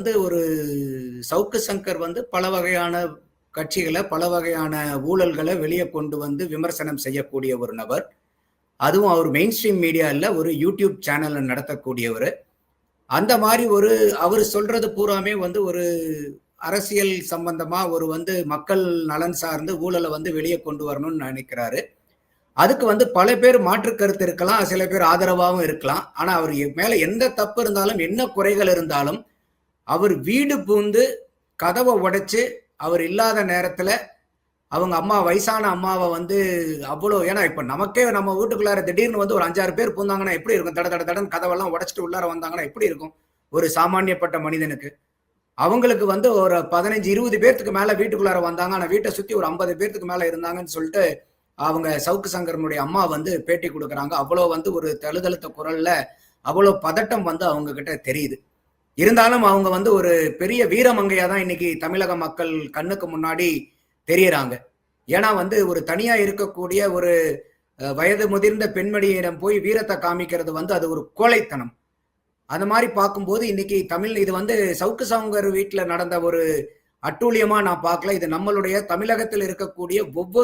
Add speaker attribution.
Speaker 1: வந்து ஒரு சவுக்கு சங்கர் வந்து பல வகையான கட்சிகளை பல வகையான ஊழல்களை வெளியே கொண்டு வந்து விமர்சனம் செய்யக்கூடிய ஒரு நபர். அதுவும் அவர் மெயின் ஸ்ட்ரீம் மீடியாவில் ஒரு யூடியூப் சேனலை நடத்தக்கூடியவர். அந்த மாதிரி ஒரு அவர் சொல்றது பூராமே வந்து ஒரு அரசியல் சம்பந்தமா ஒரு வந்து மக்கள் நலன் சார்ந்து ஊழலை வந்து வெளியே கொண்டு வரணும்னு நினைக்கிறாரு. அதுக்கு வந்து பல பேர் மாற்று கருத்து இருக்கலாம் சில பேர் ஆதரவாகவும் இருக்கலாம். ஆனா அவர் மேல எந்த தப்பு இருந்தாலும் என்ன குறைகள் இருந்தாலும் அவர் வீடு பூந்து கதவை உடைச்சு அவர் இல்லாத நேரத்தில் அவங்க அம்மா வயசான அம்மாவை வந்து அவ்வளோ ஏன்னா இப்போ நமக்கே நம்ம வீட்டுக்குள்ளார திடீர்னு வந்து ஒரு அஞ்சாறு பேர் பூந்தாங்கன்னா எப்படி இருக்கும்? தட தட தடன்னு கதவெல்லாம் உடச்சிட்டு உள்ளார வந்தாங்கன்னா எப்படி இருக்கும்? ஒரு சாமானியப்பட்ட மனிதனுக்கு. அவங்களுக்கு வந்து ஒரு பதினஞ்சு இருபது பேர்த்துக்கு மேலே வீட்டுக்குள்ளார வந்தாங்க. ஆனால் வீட்டை சுற்றி ஒரு ஐம்பது பேர்த்துக்கு மேலே இருந்தாங்கன்னு சொல்லிட்டு அவங்க சவுக்கு சங்கரனுடைய அம்மா வந்து பேட்டி கொடுக்குறாங்க. அவ்வளோ வந்து ஒரு தழுதழுத்த குரலில் அவ்வளோ பதட்டம் வந்து அவங்க கிட்ட தெரியுது. இருந்தாலும் அவங்க வந்து ஒரு பெரிய வீரமங்கையா தான் இன்னைக்கு தமிழக மக்கள் கண்ணுக்கு முன்னாடி தெரியறாங்க. ஏன்னா வந்து ஒரு தனியா இருக்கக்கூடிய ஒரு வயது முதிர்ந்த பெண்மணியிடம் போய் வீரத்தை காமிக்கிறது வந்து அது ஒரு கோழைத்தனம். அந்த மாதிரி பார்க்கும்போது இன்னைக்கு தமிழ் இது வந்து சவுக்கு சவுங்கர் வீட்டில் நடந்த ஒரு அட்டூழியமா நான் பார்க்கல. இது நம்மளுடைய தமிழகத்தில் இருக்கக்கூடிய ஒவ்வொரு